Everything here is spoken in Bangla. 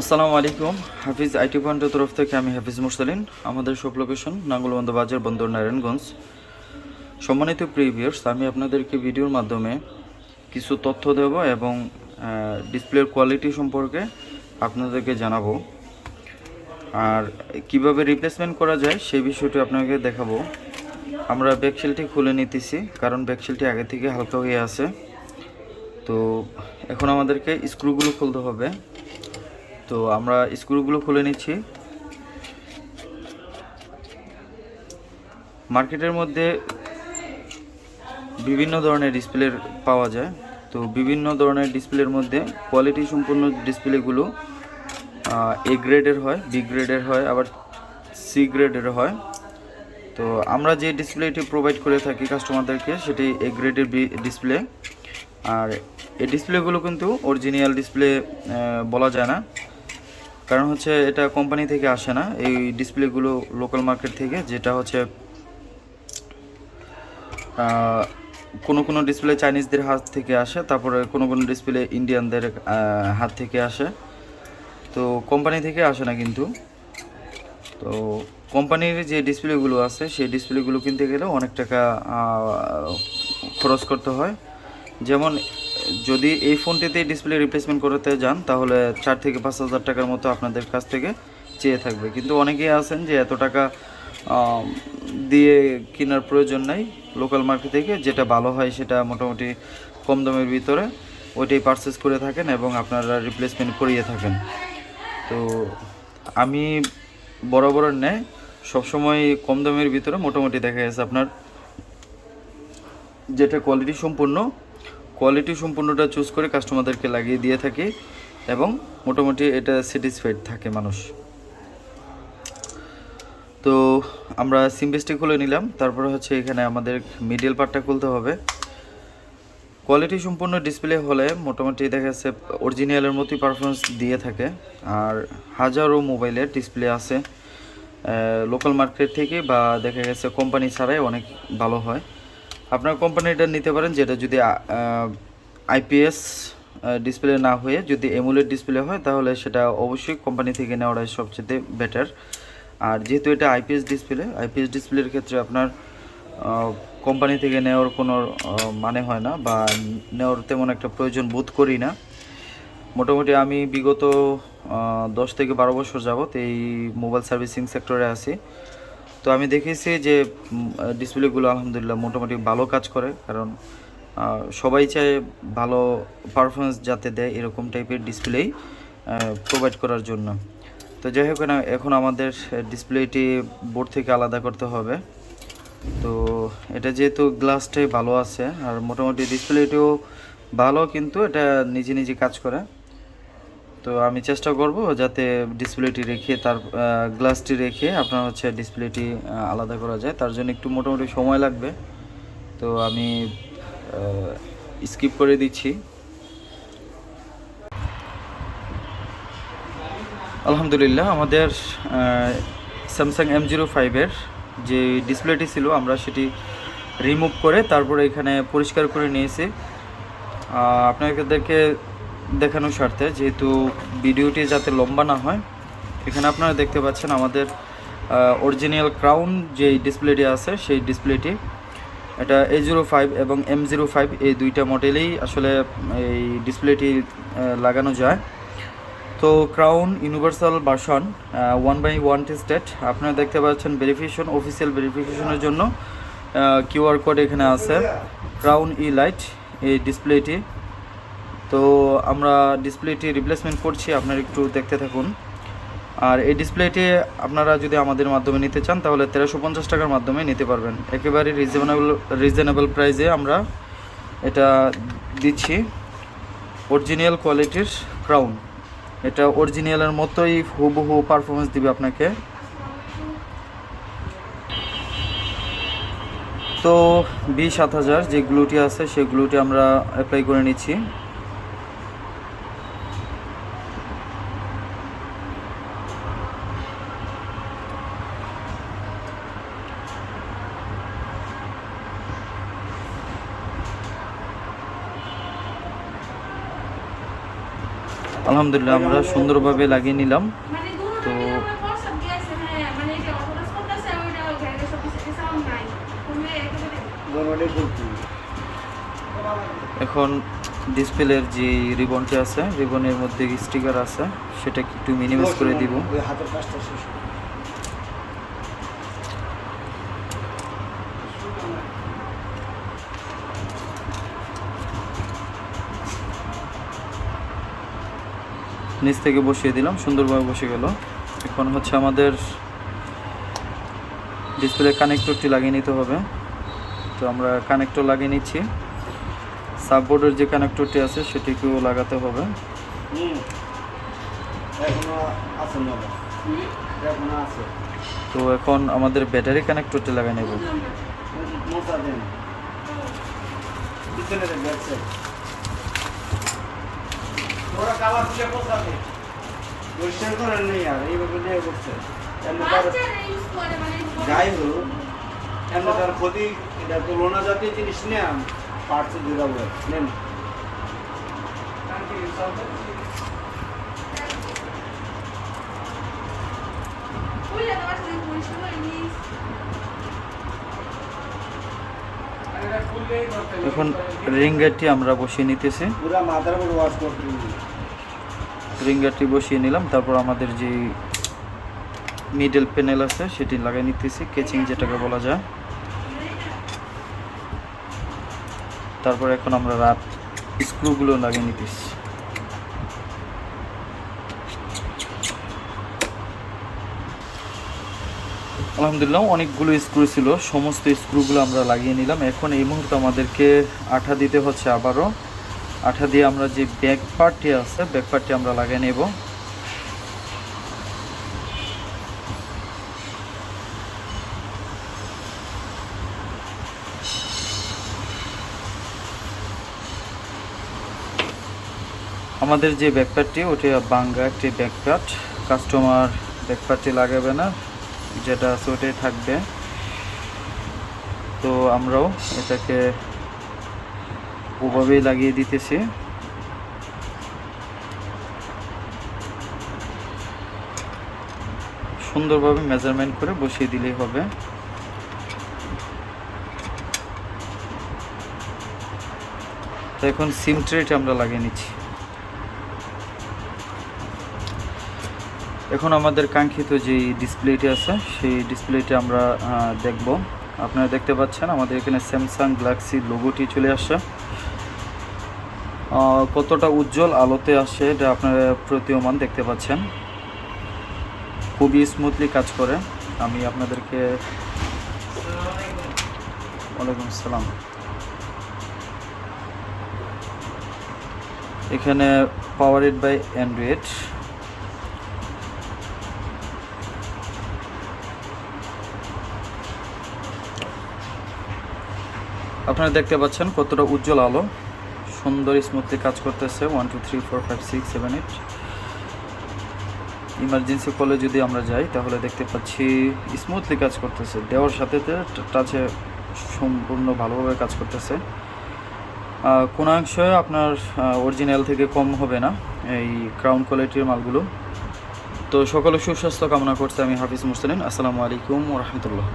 আসসালামু আলাইকুম। হাফিজ আইটি পয়েন্টের তরফ থেকে আমি হাফিজ মুরসালিন। আমাদের সব লোকেশন নাঙ্গলবন্ধ বাজার, বন্দর, নারায়ণগঞ্জ। সম্মানিত প্রিভিয়ার্স আমি আপনাদেরকে ভিডিওর মাধ্যমে কিছু তথ্য দেব এবং ডিসপ্লের কোয়ালিটি সম্পর্কে আপনাদেরকে জানাব। আর কীভাবে রিপ্লেসমেন্ট করা যায় সেই বিষয়টি আপনাকে দেখাবো। আমরা ব্যাকশেলটি খুলে নিতেছি, কারণ ব্যাকশেলটি আগে থেকে হালকা হয়ে আছে। তো এখন আমাদেরকে স্ক্রুগুলো খুলতে হবে। তো আমরা স্ক্রুগুলো খুলে নিচ্ছি। মার্কেটের মধ্যে বিভিন্ন ধরনের ডিসপ্লের পাওয়া যায়। তো বিভিন্ন ধরনের ডিসপ্লের মধ্যে কোয়ালিটি সম্পূর্ণ ডিসপ্লেগুলো এ গ্রেডের হয় বি গ্রেডের হয়, আবার সি গ্রেডের হয়। তো আমরা যে ডিসপ্লেটি প্রোভাইড করে থাকি কাস্টমারদেরকে সেটি এ গ্রেডের ডিসপ্লে। আর এই ডিসপ্লেগুলো কিন্তু অরিজিনাল ডিসপ্লে বলা যায় না। কারণ হচ্ছে এটা কোম্পানি থেকে আসে না, এই ডিসপ্লেগুলো লোকাল মার্কেট থেকে, যেটা হচ্ছে কোনো কোনো ডিসপ্লে চাইনিজদের হাত থেকে আসে, তারপরে কোনো কোনো ডিসপ্লে ইন্ডিয়ানদের হাত থেকে আসে। তো কোম্পানি থেকে আসে না কিন্তু। তো কোম্পানির যে ডিসপ্লেগুলো আছে, সেই ডিসপ্লেগুলো কিনতে গেলে অনেক টাকা খরচ করতে হয়। যেমন যদি এই ফোনটিতে ডিসপ্লে রিপ্লেসমেন্ট করতে যান, তাহলে চার থেকে পাঁচ হাজার টাকার মতো আপনাদের কাছ থেকে চেয়ে থাকবে। কিন্তু অনেকেই আছেন যে এত টাকা দিয়ে কেনার প্রয়োজন নাই লোকাল মার্কেট থেকে। যেটা ভালো হয় সেটা মোটামুটি কম দামের ভিতরে ওইটাই পারচেস করে থাকেন এবং আপনারা রিপ্লেসমেন্ট করিয়ে থাকেন। তো আমি বরাবর নেয় সবসময় কম দামের ভিতরে মোটামুটি দেখা গেছে আপনার যেটা কোয়ালিটি সম্পূর্ণ কোয়ালিটি সম্পূর্ণটা চুজ করে কাস্টমারদেরকে লাগিয়ে দিয়ে থাকি এবং মোটামুটি এটা স্যাটিসফাইড থাকে মানুষ। তো আমরা সিমবেসটি খুলে নিলাম, তারপরে হচ্ছে এখানে আমাদের মিডল পার্টটা খুলতে হবে। কোয়ালিটি সম্পূর্ণ ডিসপ্লে হলে মোটামুটি দেখা যাচ্ছে অরিজিনালের মতোই পারফরমেন্স দিয়ে থাকে, আর হাজারো মোবাইলের ডিসপ্লে আছে লোকাল মার্কেট থেকে বা দেখা গেছে কোম্পানি ছাড়াই অনেক ভালো হয়। আপনার কোম্পানিটা নিতে পারেন, যেটা যদি আইপিএস ডিসপ্লে না হয়ে যদি এমুলেট ডিসপ্লে হয়, তাহলে সেটা অবশ্যই কোম্পানি থেকে নেওয়াটাই সবচেয়ে বেটার আর যেহেতু এটা আইপিএস ডিসপ্লে আইপিএস ডিসপ্লের ক্ষেত্রে আপনার কোম্পানি থেকে নেওয়ার কোনো মানে হয় না বা নেওয়ার তেমন একটা প্রয়োজন বোধ করি না। মোটামুটি আমি বিগত দশ থেকে বারো বছর যাবত এই মোবাইল সার্ভিসিং সেক্টরে আছি। তো আমি দেখেছি যে ডিসপ্লেগুলো আলহামদুলিল্লাহ মোটামুটি ভালো কাজ করে, কারণ সবাই চায় ভালো পারফরমেন্স যাতে দেয় এরকম টাইপের ডিসপ্লেই প্রোভাইড করার জন্য। তো যাই হোক না এখন আমাদের ডিসপ্লেটি বোর্ড থেকে আলাদা করতে হবে। তো এটা যেহেতু গ্লাসটাই ভালো আছে, আর মোটামুটি ডিসপ্লেটিও ভালো, কিন্তু এটা নিজে নিজে কাজ করে। তো আমি চেষ্টা করব যাতে ডিসপ্লেটি রেখে তার গ্লাসটি রেখে আপনার হচ্ছে ডিসপ্লেটি আলাদা করা যায়। তার জন্য একটু মোটামুটি সময় লাগবে। তো আমি স্কিপ করে দিচ্ছি। আলহামদুলিল্লাহ, আমাদের স্যামসাং এম জিরো ফাইভের যে ডিসপ্লেটি ছিল, আমরা সেটি রিমুভ করে তারপরে এখানে পরিষ্কার করে নিয়েছি। আপনাদেরকে দেখানোর স্বার্থে, যেহেতু ভিডিওটি যাতে লম্বা না হয়, এখানে আপনারা দেখতে পাচ্ছেন আমাদের অরিজিনাল ক্রাউন যে ডিসপ্লেটি আছে, সেই ডিসপ্লেটি এটা এ জিরো ফাইভ এবং এম জিরো ফাইভ এই দুইটা মডেলেই আসলে এই ডিসপ্লেটি লাগানো যায়। তো crown universal version one by one tested আপনারা দেখতে পাচ্ছেন ভেরিফিকেশন অফিসিয়াল ভেরিফিকেশনের জন্য কিউআর কোড এখানে আছে। ক্রাউন ই লাইট এই ডিসপ্লেটি তো আমরা ডিসপ্লেটি রিপ্লেসমেন্ট করছি, আপনারা একটু দেখতে থাকুন। আর এই ডিসপ্লেটি আপনারা যদি আমাদের মাধ্যমে নিতে চান, তাহলে তেরোশো পঞ্চাশ টাকার মাধ্যমে নিতে পারবেন। একেবারে রিজনেবল রিজনেবল প্রাইসে আমরা এটা দিচ্ছি। অরিজিনাল কোয়ালিটির ক্রাউন এটা অরিজিনালের মতোই হুবহু পারফরমেন্স দিবে আপনাকে। তো বিশ, সাত হাজার যে গ্লুটি আছে সেই গ্লুটি আমরা অ্যাপ্লাই করে নিচ্ছি। আলহামদুলিল্লাহ আমরা সুন্দরভাবে লাগিয়ে নিলাম। মানে তো- দিয়েছে, হ্যাঁ, মানে এখন ডিসপ্লের যে রিবনটি আছে রিবনের মধ্যে স্টিকার আছে সেটা একটু মিনিমাইজ করে দিব। হাতের কাজটা শেষ নিচ থেকে বসিয়ে দিলাম সুন্দরভাবে বসে গেল। এখন হচ্ছে আমাদের ডিসপ্লে কানেক্টরটি লাগিয়ে নিতে হবে। তো আমরা কানেক্টর লাগিয়ে নিচ্ছি। সাববোর্ডের যে কানেক্টরটি আছে সেটিকেও লাগাতে হবে। তো এখন আমাদের ব্যাটারি কানেক্টরটি লাগিয়ে নেব। ওরা কাবার দিয়ে পোষাবে পরিষ্কার করেন নেই আর এইভাবে নিয়ে করছে। মানে যাই হোক এমনি তার ক্ষতি এটা তো লোনা জাতীয় জিনিস নেন। পার্টসে জোড়াবো নেন খুলে দেওয়ার সময় পরিষ্কার করে এখন রিং গেটটি আমরা বসিয়ে নিতেছি। রিং গেটটি বসিয়ে নিলাম তারপর আমাদের যে মিডল প্যানেল আছে সেটি লাগিয়ে নিতেছি কেচিং যেটাকে বলা যায়। তারপর এখন আমরা রাত স্ক্রুগুলো লাগিয়ে নিতেছি। আলহামদুলিল্লাহ, অনেকগুলো স্ক্রু ছিল, সমস্ত স্ক্রুগুলো আমরা লাগিয়ে নিলাম। এখন এই মুহূর্তে আমাদেরকে আঠা দিতে হচ্ছে আবারও। আঠা দিয়ে আমরা যে ব্যাক পার্টটি আছে ব্যাক পার্টটি আমরা লাগিয়ে নেব। আমাদের যে ব্যাকপ্যাডটি ওটি বাঙ্গা একটি ব্যাকপ্যাড কাস্টমার ব্যাকপ্যাডটি লাগাবে না। যেটা আছে ওটাই থাকবে। তো আমরাও এটাকে ওভাবেই লাগিয়ে দিতেছি। সুন্দরভাবে মেজারমেন্ট করে বসিয়ে দিলেই হবে। তো এখন সিম ট্রেটা আমরা লাগিয়ে নিচ্ছি। এখন আমাদের কাঙ্ক্ষিত যে ডিসপ্লেটি আছে, সেই ডিসপ্লেটি আমরা দেখব। আপনারা দেখতে পাচ্ছেন, আমাদের এখানে স্যামসাং গ্যালাক্সি লোগোটি চলে আসছে। কতটা উজ্জ্বল আলোতে আসে এটা আপনারা প্রতীয়মান দেখতে পাচ্ছেন। খুবই স্মুথলি কাজ করে। আমি আপনাদেরকে ওয়ালাইকুম আসসালাম। এখানে পাওয়ারেড বাই অ্যান্ড্রয়েড আপনারা দেখতে পাচ্ছেন কতটা উজ্জ্বল আলো। সুন্দর স্মুথলি কাজ করতেছে। One two three four five six seven eight emergency কলে যদি আমরা যাই তাহলে দেখতে পাচ্ছি স্মুথলি কাজ করতেছে। দেওয়ার সাথে টাচে সম্পূর্ণ ভালোভাবে কাজ করতেছে। আহ, কোনো অংশে আপনার অরিজিনাল থেকে কম হবে না এই ক্রাউন কোয়ালিটির মালগুলো। তো সকলে সুস্বাস্থ্য কামনা করছে আমি হাফিজ মুসলিন আসসালামু আলাইকুম রহমতুল্লাহ।